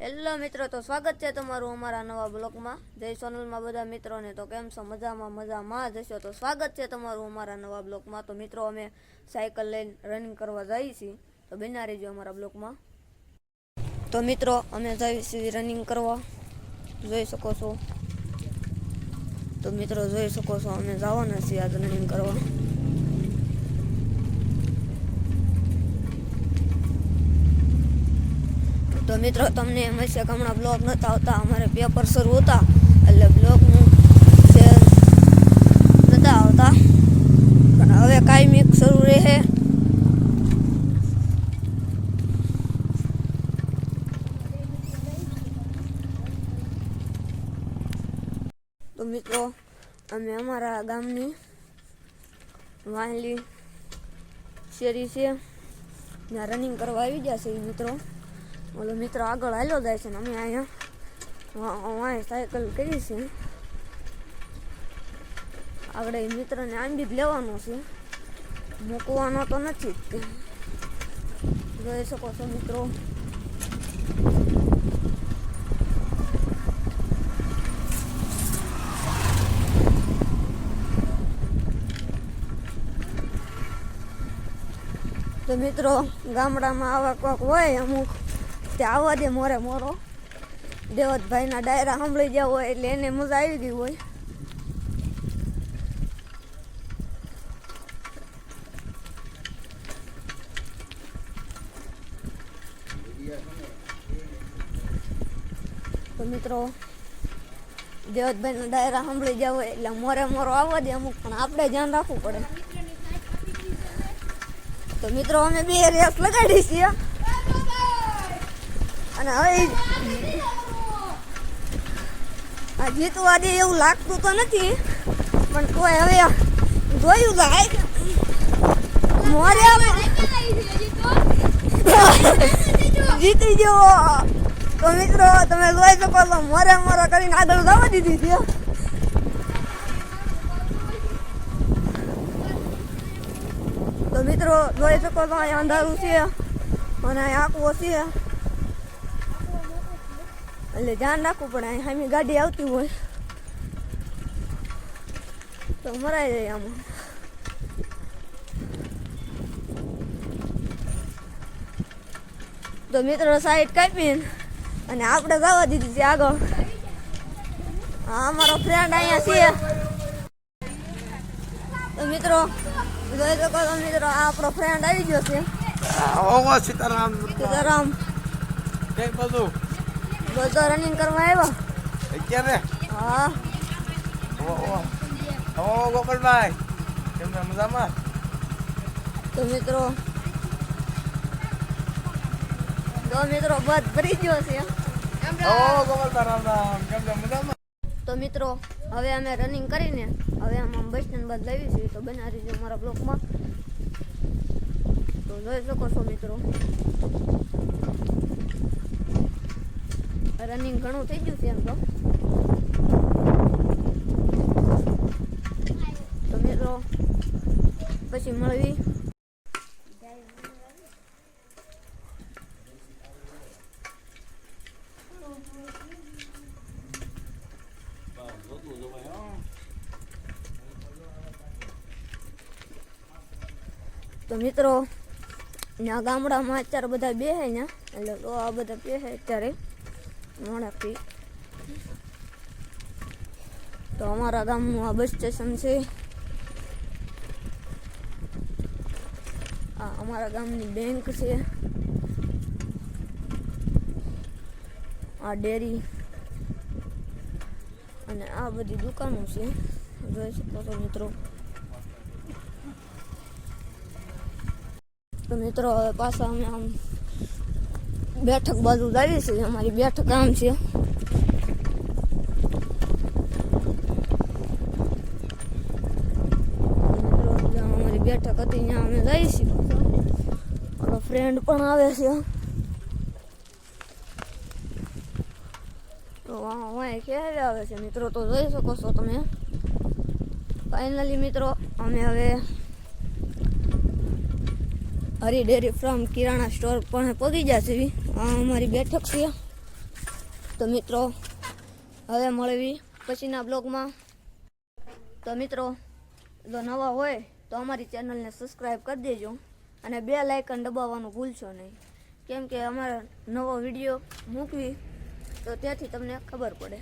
Hello મિત્રો, તો સ્વાગત છે તમારું અમારા નવા બ્લોગમાં. જય સોનલમાં બધા મિત્રોને તો કેમ છો? મજામાં મજામાં જ હશો. તો સ્વાગત છે તમારું અમારા નવા બ્લોગમાં. તો મિત્રો, અમે સાયકલ લઈને રનિંગ કરવા જઈએ છીએ. તો બના રહેજો અમારા બ્લોગમાં. તો મિત્રો, અમે જઈએ છીએ રનિંગ કરવા. જોઈ શકો છો. તો મિત્રો, જોઈ શકો છો, અમે જવાના છીએ આજ રનિંગ કરવા. તો મિત્રો, તમને એમ હશે કે હમણાં બ્લોગ નહોતા આવતા, અમારે પેપર શરૂ હતા, એટલે બ્લોગનું શેર નહોતા આવતા. પણ હવે કાયમી શરૂ રહે. તો મિત્રો, અમે અમારા ગામની વાંલી શેરી છે ત્યાં રનિંગ કરવા આવી ગયા છે મિત્રો. ઓલો મિત્રો આગળ હાલ્યો જાય છે ને અમે અહીંયા વાંય સાયકલ કરી છે આગળ એ મિત્રને આંબી જ લેવાનો છે મૂકવાનો તો નથી જ તે જોઈ શકો છો મિત્રો તો મિત્રો ગામડામાં આવા કોક હોય અમુક તે આવવા દે મોરે મોરો. દેવતભાઈના ડાયરા સાંભળી ગયા હોય એટલે એને મજા આવી ગઈ હોય. તો મિત્રો, દેવતભાઈના ડાયરા સાંભળી ગયા હોય એટલે મોરે મોરો આવવા દે અમુક, પણ આપણે ધ્યાન રાખવું પડે. તો મિત્રો, અમે બે રેસ લગાડી છીએ. અને હવે આ જીતવા દે એવું લાગતું તો નથી, પણ કોઈ હવે જોયું જાય મોરે જીતી ગયો. તો મિત્રો, તમે જોઈ શકો છો, મોરે મોરે કરીને આગળ જવા દીધી છે. તો મિત્રો, જોઈ શકો છો, અહીંયા અંધારું છે, અને આંકવો છે. એટલે ધ્યાન રાખવું પડે સામે ગાડી આવતી હોય. તો મરાઈ જાય આમાં. તો મિત્રો સાઈડ કાપીને અને આપણે જવા દીધી છે આગળ. હા અમારો ફ્રેન્ડ અહીંયા છે. તો મિત્રો જોઈ શકો તો મિત્રો આ આપણો ફ્રેન્ડ આવી ગયો છે. સીતારામ. સીતારામ. બધું બધો રનિંગ કરવા આવ્યો. અત્યારે? હા. ઓ ગોપાલભાઈ કેમ મજામાં? તો મિત્રો તો મિત્રો બધ ભરી ગયો છે? તો મિત્રો હવે અમે રનિંગ કરીને હવે આમાં બસ સ્ટેન્ડ બાદ લાવી છીએ તો બના છે મારા બ્લોકમાં તો જોઈ શકો છો મિત્રો. રનિંગ ઘણું થઈ ગયું છે એમ તો. મિત્રો, પછી મળવી. તો મિત્રો ત્યાં ગામડામાં અત્યારે બધા બેસે ને, એટલે આ બધા બેસે અત્યારે. મોડાથી તો અમારા ગામનું આ બસ સ્ટેશન છે. આ અમારા ગામની બેંક છે. આ ડેરી અને આ બધી દુકાનો છે. જોઈ શકો છો મિત્રો. તો મિત્રો, હવે પાછા અમે આમ બેઠક બાજુ જઈએ છીએ અમારી બેઠક આમ છે. અમારી બેઠક હતી, ત્યાં અમે જઈએ છીએ. મારો ફ્રેન્ડ પણ આવે છે. તો વાંય ક્યારે આવે છે? મિત્રો, તો જોઈ શકો છો તમે. ફાઇનલી મિત્રો, અમે હવે Hari dairy from kirana store પણ પહોંચી જશે આ અમારી બેઠક છે. તો મિત્રો, હવે મળવી પછીના બ્લોગમાં. તો મિત્રો, જો નવા હોય તો અમારી ચેનલને સબસ્ક્રાઈબ કરી દેજો અને બે લાઇકન દબાવવાનું ભૂલશો નહીં. કેમ કે અમારા નવો વીડિયો મૂકવી, તો ત્યાંથી તમને ખબર પડે.